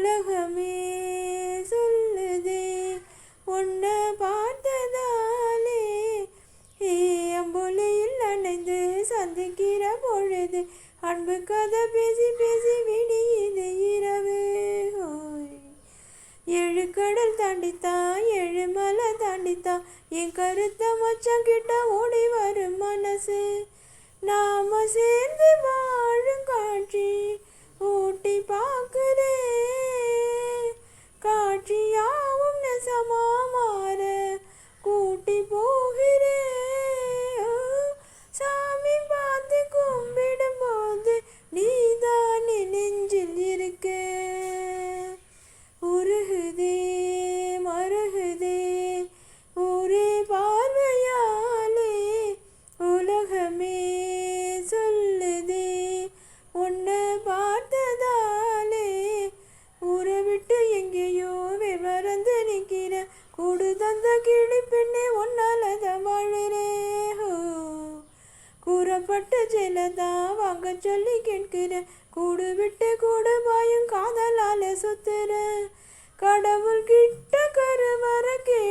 உலகமே சொல்லுதே. ஒன்று பார்த்ததாலே அம்புலையில் அணைந்து சந்திக்கிற பொழுது அன்பு கதை பேசி பேசி விடியுது இரவு. ஏழு கடல் தாண்டித்தான் ஏழு மலை தாண்டித்தான் என் கருத்த மச்சம் கிட்ட ஓடி வரும் மனசு. நாம சேர்ந்து வாழும் காட்சி ஊட்டி பார்க்குறேன் விட்டு எங்கேயோ மறந்து நிற்கிற. கூடு தந்த கிளி பெண்ணே ஒன்னாலதான் வாழுறேன் ஹோ. கூறப்பட்ட ஜெலதான் வாங்க சொல்லி கேட்கிற. கூடு விட்டு கூடு பாயும் காதலால சுத்துற. கடவுள் கிட்ட கரு வர கே